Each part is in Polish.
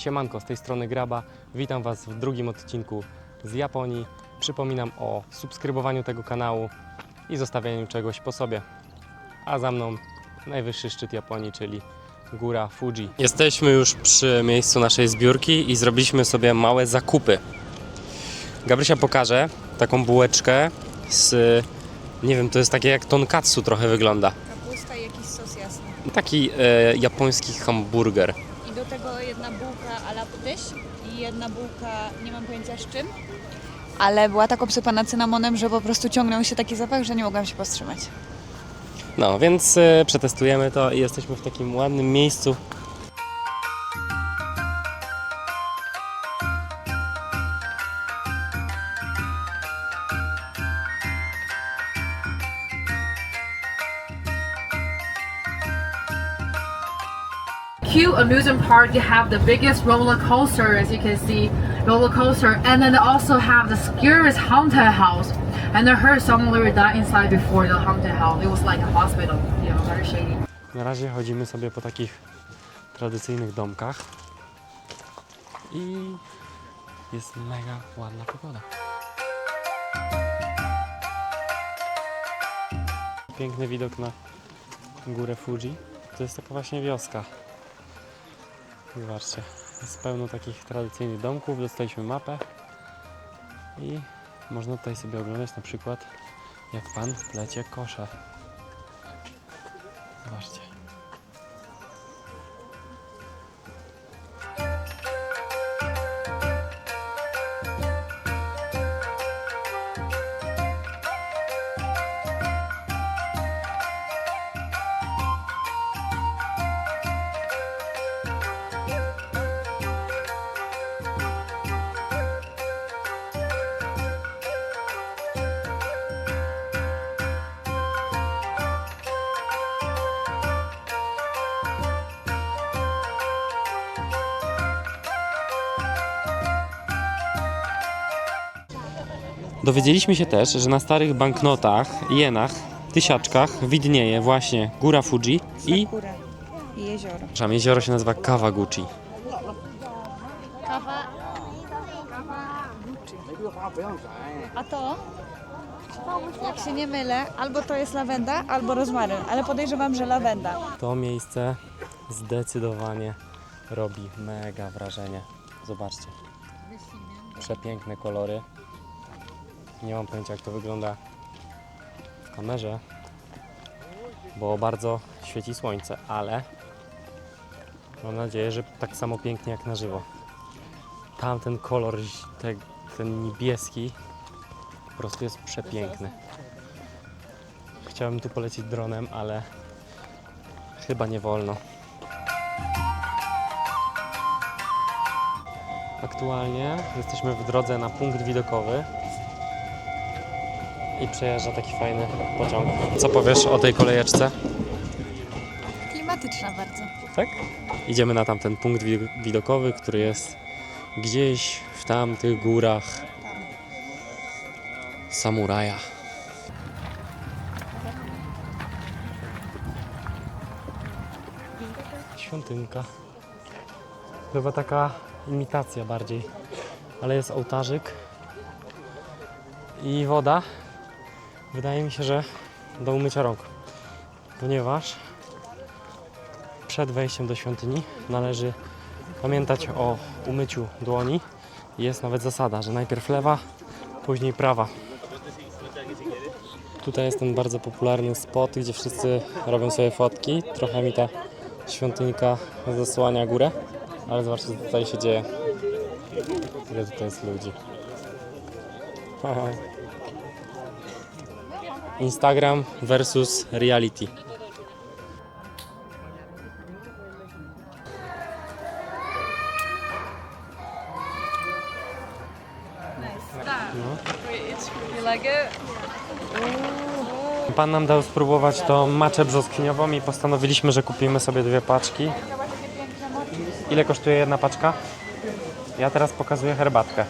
Siemanko, z tej strony Graba. Witam Was w drugim odcinku z Japonii. Przypominam o subskrybowaniu tego kanału i zostawianiu czegoś po sobie. A za mną najwyższy szczyt Japonii, czyli góra Fuji. Jesteśmy już przy miejscu naszej zbiórki i zrobiliśmy sobie małe zakupy. Gabrysia pokaże taką bułeczkę z, nie wiem, to jest takie jak tonkatsu trochę wygląda. Kapusta i jakiś sos jasny. Taki e, japoński hamburger. Tego jedna bułka a la tyś i jedna bułka, nie mam pojęcia z czym. Ale była tak obsypana cynamonem, że po prostu ciągnął się taki zapach, że nie mogłam się powstrzymać. No, więc e, przetestujemy to i jesteśmy w takim ładnym miejscu. Amusement park you have the biggest roller coaster as you can see roller coaster and then they also have the scariest haunted house and i heard someone literally died inside before the haunted house it was like a hospital you know very shady Na razie chodzimy sobie po takich tradycyjnych domkach i jest mega ładna pogoda. Piękny widok na górę Fuji. To jest taka właśnie wioska. Zobaczcie, jest pełno takich tradycyjnych domków. Dostaliśmy mapę i można tutaj sobie oglądać na przykład jak pan plecie kosze. Zobaczcie. Dowiedzieliśmy się też, że na starych banknotach, jenach, tysiaczkach widnieje właśnie góra Fuji i Sakura i jezioro. przepraszam, jezioro się nazywa Kawaguchi. Kawa. A to? Jak się nie mylę, albo to jest lawenda, albo rozmaryn, ale podejrzewam, że lawenda. To miejsce zdecydowanie robi mega wrażenie. Zobaczcie. Przepiękne kolory. Nie mam pojęcia jak to wygląda w kamerze, bo bardzo świeci słońce, ale mam nadzieję, że tak samo pięknie jak na żywo. Tamten kolor, ten niebieski po prostu jest przepiękny. Chciałem tu polecieć dronem, ale Chyba nie wolno. Aktualnie jesteśmy w drodze na punkt widokowy i przejeżdża taki fajny pociąg. Co powiesz o tej kolejeczce? Klimatyczna bardzo. Tak? Idziemy na tamten punkt wi- widokowy, który jest gdzieś w tamtych górach samuraja. Świątynka. Chyba taka imitacja bardziej, ale jest ołtarzyk i woda. Wydaje mi się, że do umycia rąk, ponieważ przed wejściem do świątyni należy pamiętać o umyciu dłoni. Jest nawet zasada, że najpierw lewa, później prawa. Tutaj jest ten bardzo popularny spot, gdzie wszyscy robią sobie fotki. Trochę mi ta świątynka zasłania górę, ale zobaczcie co tutaj się dzieje. Ile tutaj jest ludzi. Instagram versus reality. Pan nam dał spróbować tą maczę brzoskwiniową i postanowiliśmy, że kupimy sobie dwie paczki. Ile kosztuje jedna paczka? Ja teraz pokazuję herbatkę.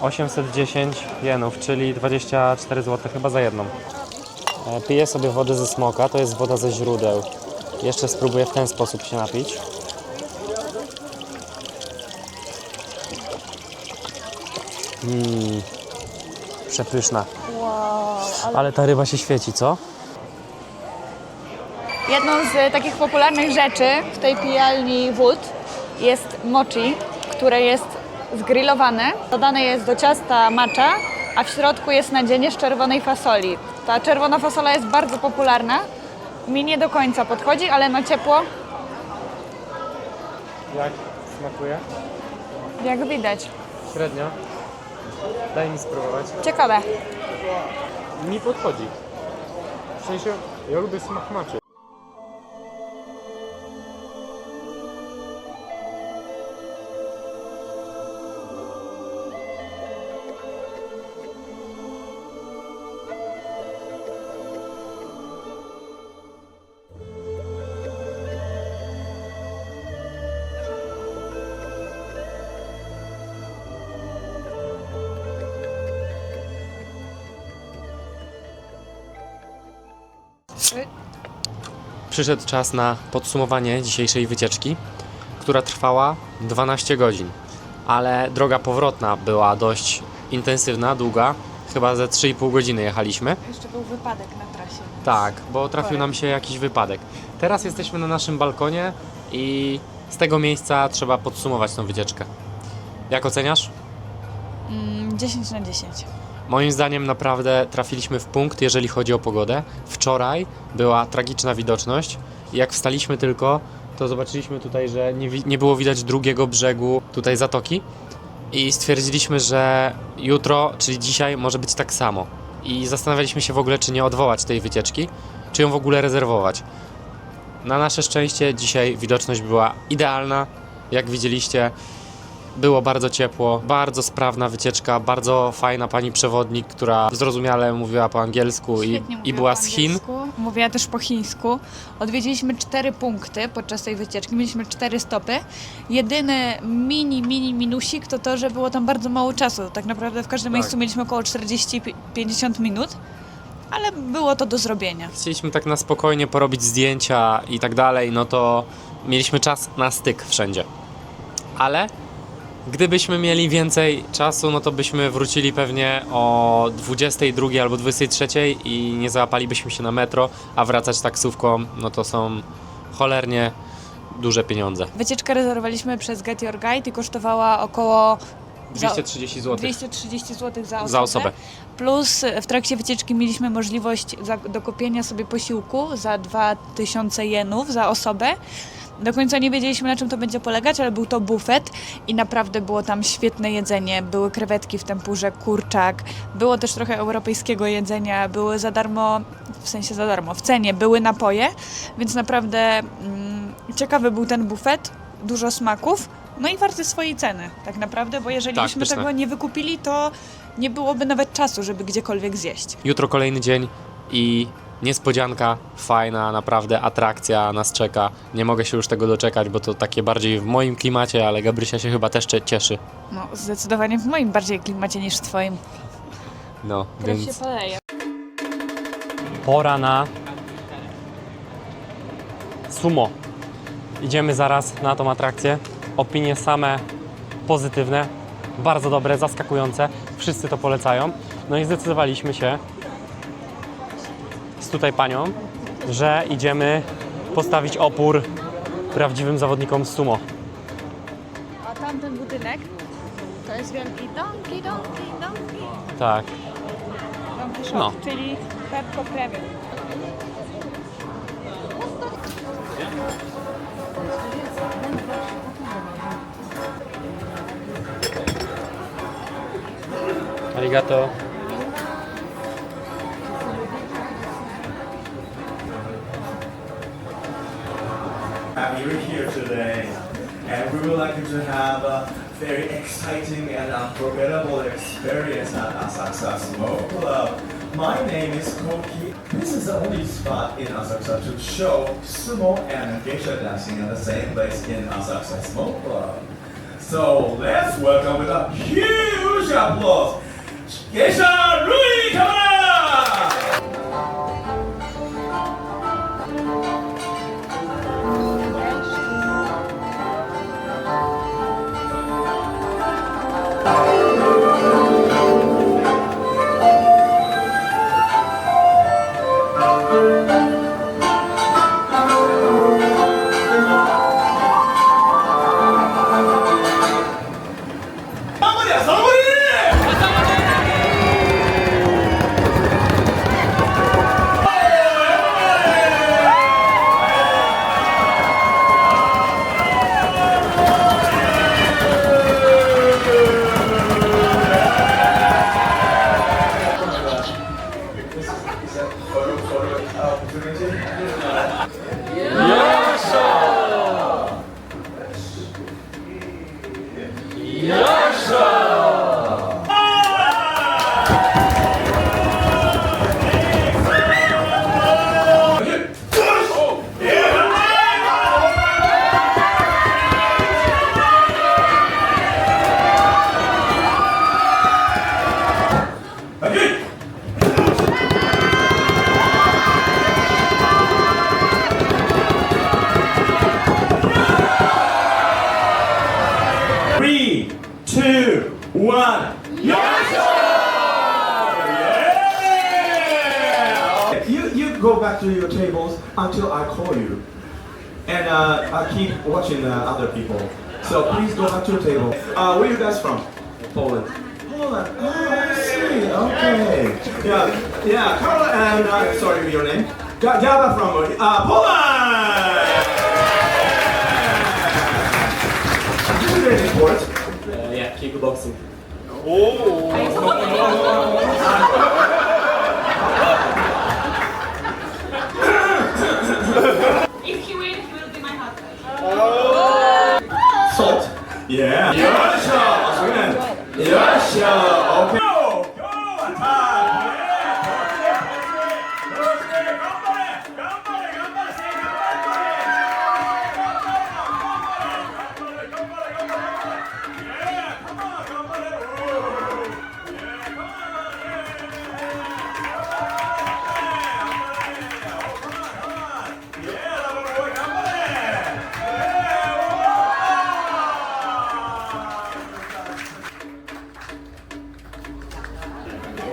810 jenów, czyli 24 zł chyba za jedną. E, piję sobie wodę ze smoka, to jest woda ze źródeł. Jeszcze spróbuję w ten sposób się napić. Mmm, przepyszna. Wow, ale... ale ta ryba się świeci, co? Jedną z takich popularnych rzeczy w tej pijalni wód jest mochi, które jest zgrillowane. Dodane jest do ciasta matcha, a w środku jest nadzienie z czerwonej fasoli. Ta czerwona fasola jest bardzo popularna. Mi nie do końca podchodzi, ale no ciepło, Jak smakuje? jak widać. Średnio. Daj mi spróbować. Ciekawe. Mi podchodzi. W sensie, ja lubię smak maczy. Przyszedł czas na podsumowanie dzisiejszej wycieczki, która trwała 12 godzin, ale droga powrotna była dość intensywna, długa. Chyba ze 3,5 godziny jechaliśmy. Jeszcze był wypadek na trasie. Tak, bo trafił nam się jakiś wypadek. Teraz jesteśmy na naszym balkonie i z tego miejsca trzeba podsumować tą wycieczkę. Jak oceniasz? Mm, 10 na 10. Moim zdaniem naprawdę trafiliśmy w punkt, jeżeli chodzi o pogodę. Wczoraj była tragiczna widoczność jak wstaliśmy tylko, to zobaczyliśmy tutaj, że nie, nie było widać drugiego brzegu tutaj zatoki i stwierdziliśmy, że jutro, czyli dzisiaj może być tak samo. I zastanawialiśmy się w ogóle, czy nie odwołać tej wycieczki, czy ją w ogóle rezerwować. Na nasze szczęście dzisiaj widoczność była idealna. Jak widzieliście, było bardzo ciepło, bardzo sprawna wycieczka, bardzo fajna pani przewodnik, która zrozumiale mówiła po angielsku i, Świetnie i mówiła była po z Chin. angielsku, Mówiła też po chińsku. Odwiedziliśmy cztery punkty podczas tej wycieczki. Mieliśmy cztery stopy. Jedyny mini, mini minusik to to, że było tam bardzo mało czasu. Tak naprawdę w każdym Tak. miejscu mieliśmy około 40-50 minut, ale było to do zrobienia. Chcieliśmy tak na spokojnie porobić zdjęcia i tak dalej, no to mieliśmy czas na styk wszędzie. Ale gdybyśmy mieli więcej czasu, no to byśmy wrócili pewnie o 22 albo 23 i nie załapalibyśmy się na metro, a wracać taksówką, no to są cholernie duże pieniądze. Wycieczkę rezerwowaliśmy przez Get Your Guide i kosztowała około za- 230 zł 230 zł za osobę. za osobę. Plus w trakcie wycieczki mieliśmy możliwość dokupienia sobie posiłku za 2000 jenów za osobę. Do końca nie wiedzieliśmy na czym to będzie polegać, ale był to bufet i naprawdę było tam świetne jedzenie. Były krewetki w tempurze, kurczak, było też trochę europejskiego jedzenia, były za darmo, w sensie za darmo, w cenie były napoje, więc naprawdę mm, ciekawy był ten bufet, dużo smaków. No i warty swojej ceny, tak naprawdę, bo jeżeli Tak, byśmy pyszne. tego nie wykupili, to nie byłoby nawet czasu, żeby gdziekolwiek zjeść. Jutro kolejny dzień i niespodzianka, fajna, naprawdę atrakcja nas czeka. Nie mogę się już tego doczekać, bo to takie bardziej w moim klimacie, ale Gabrysia się chyba też cieszy. No, zdecydowanie w moim bardziej klimacie niż w twoim. No, Teraz się więc poleje. pora na sumo. Idziemy zaraz na tą atrakcję. Opinie same pozytywne, bardzo dobre, zaskakujące. Wszyscy to polecają. No i zdecydowaliśmy się tutaj panią, że idziemy postawić opór prawdziwym zawodnikom z sumo. A tamten budynek to jest wielki Donkey, Donkey, Donkey. Tak. Donkey Shop, No. czyli Pepco Premium. Arigato. You're here today, and we would like you to have a very exciting and unforgettable experience at Asakusa Smoke Club. My name is Koki. This is the only spot in Asakusa to show sumo and geisha dancing in the same place in Asakusa Smoke Club. So let's welcome with a huge applause, Geisha Rui Kamara! Your tables until I call you. And uh, I keep watching uh, other people. So please go back to your table. Uh, where you guys from? Poland. Poland. Oh, I see. Okay. Yeah, yeah. Carla and uh, sorry, your name? Ga- Gaba from uh, Poland. Do you do any sports? yeah, kickboxing. If Salt. Yeah. Yasha. 저희는 Yasha. 오케이.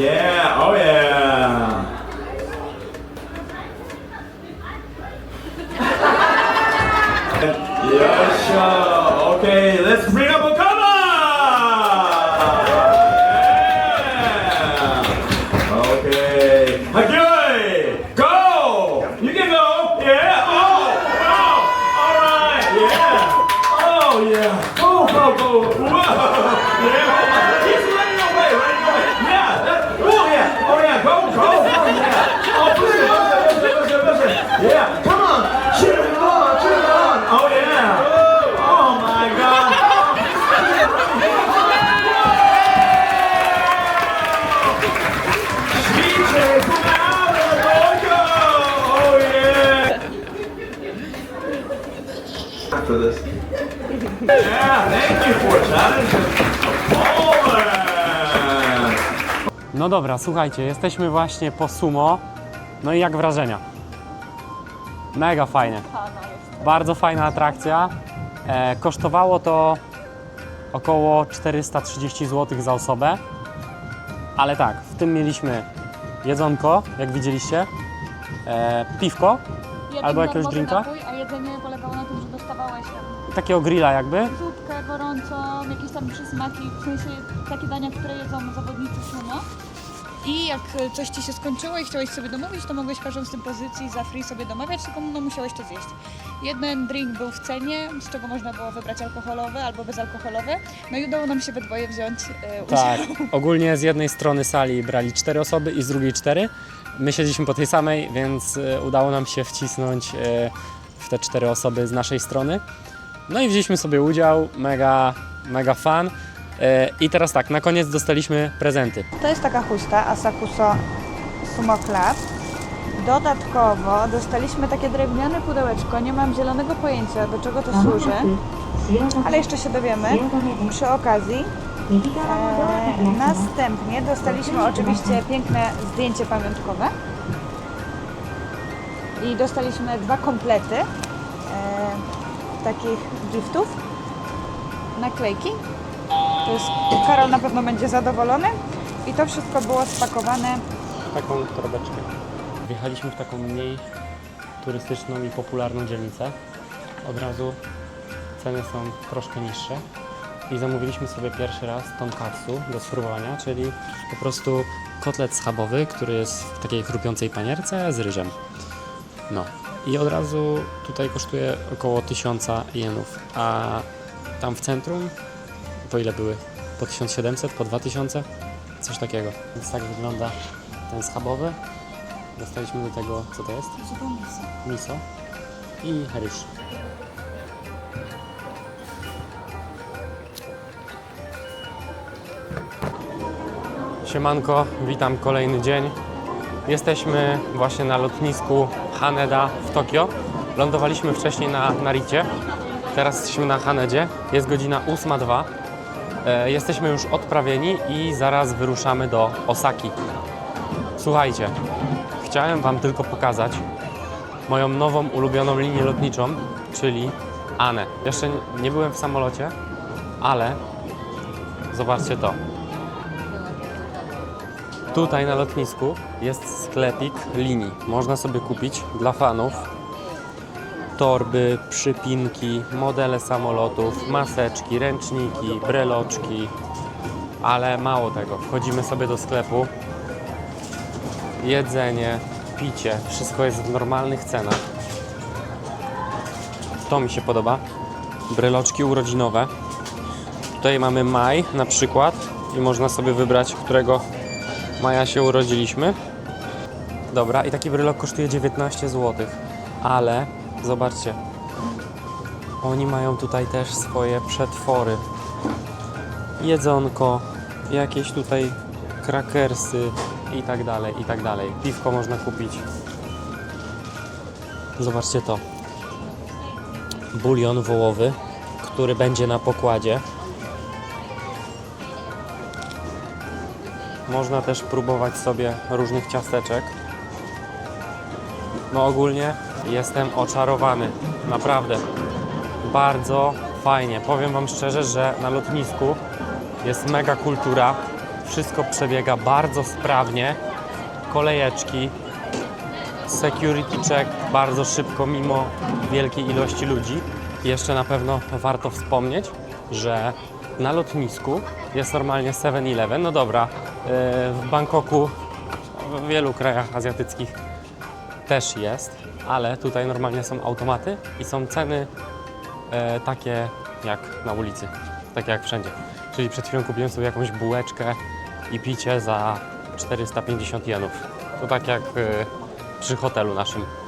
Yeah, oh yeah. Yasha. Okay, let's bring dobra, słuchajcie, jesteśmy właśnie po sumo. No i jak wrażenia? Mega fajnie. Bardzo fajna atrakcja. E, kosztowało to około 430 zł za osobę. Ale tak, w tym mieliśmy jedzonko, jak widzieliście, e, piwko, Albo jakiegoś drinka? Napój, a jedzenie polegało na tym, że dostawałeś tam takiego grilla jakby. zupkę gorącą, jakieś tam przysmaki, w sensie takie dania, które jedzą zawodnicy sumo. I jak e, coś Ci się skończyło i chciałeś sobie domówić, to mogłeś każdą z tym pozycji za free sobie domawiać, tylko no, musiałeś to zjeść. Jeden drink był w cenie, z czego można było wybrać alkoholowy albo bezalkoholowy. No i udało nam się we dwoje wziąć e, udział. Tak, ogólnie z jednej strony sali brali cztery osoby i z drugiej cztery. My siedzieliśmy po tej samej, więc e, udało nam się wcisnąć e, w te cztery osoby z naszej strony. No i wzięliśmy sobie udział, mega, mega fan. E, I teraz tak, na koniec dostaliśmy prezenty. To jest taka chusta Asakuso Sumo Club. Dodatkowo dostaliśmy takie drewniane pudełeczko. Nie mam zielonego pojęcia, do czego to służy, ale jeszcze się dowiemy przy okazji. E, następnie dostaliśmy oczywiście piękne zdjęcie pamiątkowe i dostaliśmy dwa komplety e, takich giftów, naklejki. To jest, Karol na pewno będzie zadowolony i to wszystko było spakowane Taką torebeczkę. Wjechaliśmy w taką mniej turystyczną i popularną dzielnicę. Od razu ceny są troszkę niższe. I zamówiliśmy sobie pierwszy raz tonkatsu do spróbowania, czyli po prostu kotlet schabowy, który jest w takiej chrupiącej panierce z ryżem. No i od razu tutaj kosztuje około 1000 jenów, a tam w centrum po ile były? Po 1700, po 2000? Coś takiego. Więc tak wygląda ten schabowy. Dostaliśmy do tego, co to jest? Miso i ryż. Siemanko, witam kolejny dzień. Jesteśmy właśnie na lotnisku Haneda w Tokio. Lądowaliśmy wcześniej na Naricie. Teraz jesteśmy na Hanedzie. Jest godzina 8.02. E, Jesteśmy już odprawieni i zaraz wyruszamy do Osaki. Słuchajcie, chciałem Wam tylko pokazać moją nową ulubioną linię lotniczą, czyli ANE. Jeszcze nie byłem w samolocie, ale zobaczcie to. Tutaj na lotnisku jest sklepik linii. Można sobie kupić dla fanów torby, przypinki, modele samolotów, maseczki, ręczniki, breloczki. Ale mało tego, wchodzimy sobie do sklepu. Jedzenie, picie, wszystko jest w normalnych cenach. To mi się podoba. Breloczki urodzinowe. Tutaj mamy maj na przykład i można sobie wybrać, którego maja się urodziliśmy. Dobra, i taki brylok kosztuje 19 zł, ale zobaczcie, oni mają tutaj też swoje przetwory. Jedzonko, jakieś tutaj krakersy i tak dalej, i tak dalej. Piwko można kupić. Zobaczcie to. Bulion wołowy, który będzie na pokładzie. Można też próbować sobie różnych ciasteczek. No ogólnie jestem oczarowany. Naprawdę. Bardzo fajnie. Powiem Wam szczerze, że na lotnisku jest mega kultura. Wszystko przebiega bardzo sprawnie. Kolejeczki, security check bardzo szybko mimo wielkiej ilości ludzi. Jeszcze na pewno warto wspomnieć, że na lotnisku jest normalnie 7-Eleven. No dobra, yy, w Bangkoku, w wielu krajach azjatyckich też jest, ale tutaj normalnie są automaty i są ceny e, takie jak na ulicy, takie jak wszędzie. Czyli przed chwilą kupiłem sobie jakąś bułeczkę i picie za 450 jenów. To tak jak e, przy hotelu naszym.